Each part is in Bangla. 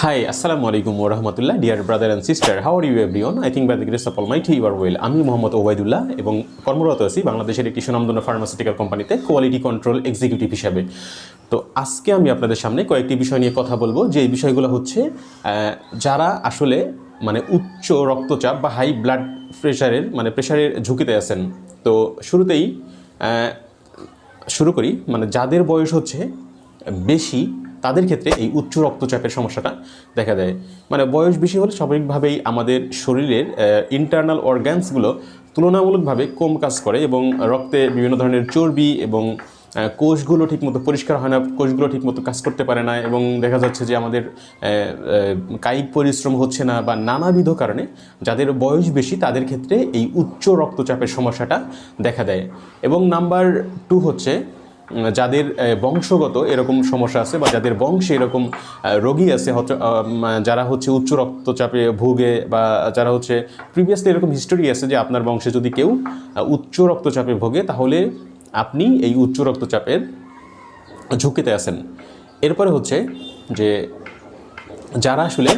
Hi, Assalamu আলাইকুম wa rahmatullah, dear brother and sister. How are you everyone? I think by the grace of Almighty you are well. আমি মোহাম্মদ ওবায়দুল্লাহ এবং কর্মরত আছি বাংলাদেশের একটি সুনামধন্য ফার্মাসিউটিক্যাল কোম্পানিতে কোয়ালিটি কন্ট্রোল এক্সিকিউটিভ হিসাবে তো আজকে আমি আপনাদের সামনে কয়েকটি বিষয় নিয়ে কথা বলব যে এই বিষয়গুলো হচ্ছে যারা আসলে মানে উচ্চ রক্তচাপ বা হাই ব্লাড প্রেশারের মানে প্রেশারের ঝুঁকিতে আছেন তো শুরুতেই শুরু করি মানে যাদের বয়স হচ্ছে বেশি তাদের ক্ষেত্রে এই উচ্চ রক্তচাপের সমস্যাটা দেখা দেয়। মানে বয়স বেশি হলে স্বাভাবিকভাবেই আমাদের শরীরের ইন্টারনাল অর্গ্যানসগুলো তুলনামূলকভাবে কম কাজ করে এবং রক্তে বিভিন্ন ধরনের চর্বি এবং কোষগুলো ঠিকমতো পরিষ্কার হয় না, কোষগুলো ঠিকমতো কাজ করতে পারে না এবং দেখা যাচ্ছে যে আমাদের কায়িক পরিশ্রম হচ্ছে না বা নানাবিধ কারণে যাদের বয়স বেশি তাদের ক্ষেত্রে এই উচ্চ রক্তচাপের সমস্যাটা দেখা দেয়। এবং নাম্বার টু হচ্ছে যাদের বংশগত এরকম সমস্যা আছে বা যাদের বংশে এরকম রোগী আছে যারা হচ্ছে উচ্চ রক্তচাপে ভুগে বা যারা হচ্ছে প্রিভিয়াসলি এরকম হিস্টোরি আছে যে আপনার বংশে যদি কেউ উচ্চ রক্তচাপে ভোগে, তাহলে আপনি এই উচ্চ রক্তচাপের ঝুঁকিতে আছেন। এরপরে হচ্ছে যে যারা আসলে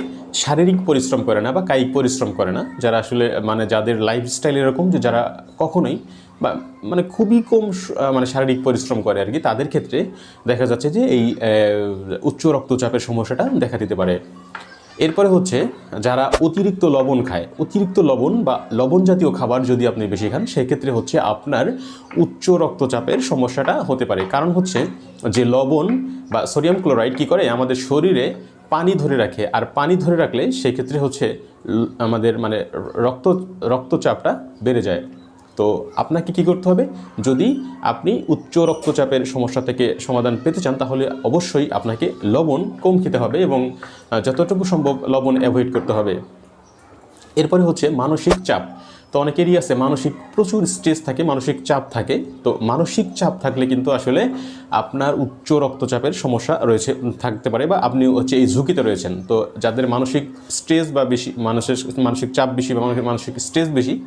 শারীরিক পরিশ্রম করে না বা কায়িক পরিশ্রম করে না, যারা আসলে মানে যাদের লাইফস্টাইল এরকম যে যারা কখনোই বা মানে খুবই কম মানে শারীরিক পরিশ্রম করে আর কি, তাদের ক্ষেত্রে দেখা যাচ্ছে যে এই উচ্চ রক্তচাপের সমস্যাটা দেখা দিতে পারে। এরপরে হচ্ছে যারা অতিরিক্ত লবণ খায়, অতিরিক্ত লবণ বা লবণ জাতীয় খাবার যদি আপনি বেশি খান, সেক্ষেত্রে হচ্ছে আপনার উচ্চ রক্তচাপের সমস্যাটা হতে পারে। কারণ হচ্ছে যে লবণ বা সোডিয়াম ক্লোরাইড কী করে, আমাদের শরীরে পানি ধরে রাখে। আর পানি ধরে রাখলে সেক্ষেত্রে হচ্ছে আমাদের মানে রক্ত, রক্তচাপটা বেড়ে যায়। তো আপনাকে কি করতে হবে? যদি আপনি উচ্চ রক্তচাপের সমস্যা থেকে সমাধান পেতে চান, তাহলে অবশ্যই আপনাকে লবণ কম খেতে হবে এবং যতটুকু সম্ভব লবণ অ্যাভয়েড করতে হবে। এরপরে হচ্ছে মানসিক চাপ। তো অনেকেরই আছে, মানসিক প্রচুর স্ট্রেস থাকে, মানসিক চাপ থাকে। তো মানসিক চাপ থাকলে কিন্তু আসলে আপনার উচ্চ রক্তচাপের সমস্যা রয়েছে, থাকতে পারে বা আপনি হচ্ছে এই ঝুঁকিতে রয়েছেন। তো যাদের মানসিক স্ট্রেস বা বেশি, মানুষের, মানসিক চাপ বেশি বা মানসিক- স্ট্রেস বেশি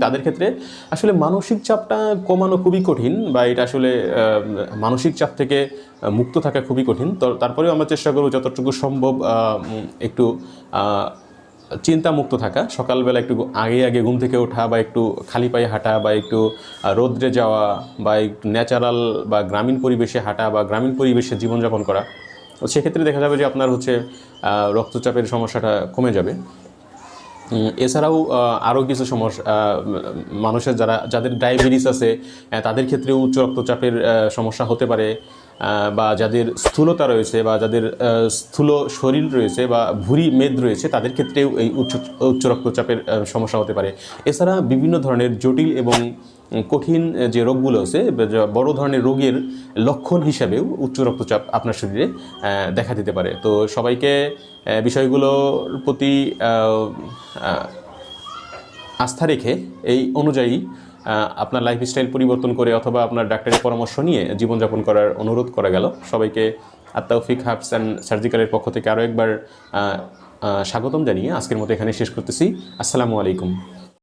তাদের ক্ষেত্রে আসলে মানসিক চাপটা কমানো খুবই কঠিন বা এটা আসলে মানসিক চাপ থেকে মুক্ত থাকা খুবই কঠিন। তো তারপরেও আমরা চেষ্টা করব যতটুকু সম্ভব একটু আহ, চিন্তা মুক্ত থাকা সকালবেলা একটু আগে আগে ঘুম থেকে ওঠা বা একটু খালি পায়ে হাঁটা বা একটু রোদ্রে যাওয়া বা একটু ন্যাচারাল বা গ্রামীণ পরিবেশে হাঁটা বা গ্রামীণ পরিবেশে জীবনযাপন করা তো সেক্ষেত্রে দেখা যাবে যে আপনার হচ্ছে রক্তচাপের সমস্যাটা কমে যাবে। এছাড়াও আরও কিছু সমস্যা মানুষের যারা যাদের ডায়াবেটিস আছে তাদের ক্ষেত্রেও উচ্চ রক্তচাপের সমস্যা হতে পারে। বা যাদের স্থূলতা রয়েছে বা যাদের স্থূল শরীর রয়েছে বা ভুরি মেদ রয়েছে, তাদের ক্ষেত্রেও এই উচ্চ উচ্চ রক্তচাপের সমস্যা হতে পারে। এছাড়া বিভিন্ন ধরনের জটিল এবং কঠিন যে রোগগুলো আছে বড় ধরনের রোগের লক্ষণ হিসাবেও উচ্চ রক্তচাপ আপনার শরীরে দেখা দিতে পারে। তো সবাইকে বিষয়গুলোর প্রতি আস্থা রেখে এই অনুযায়ী আপনার লাইফস্টাইল পরিবর্তন করে অথবা আপনার ডাক্তারের পরামর্শ নিয়ে জীবনযাপন করার অনুরোধ করা গেল। সবাইকে আত্মাউফিক হাবস অ্যান্ড সার্জিক্যালের পক্ষ থেকে আরও একবার স্বাগতম জানিয়ে আজকের মতো এখানে শেষ করতেছি। আসসালামু আলাইকুম।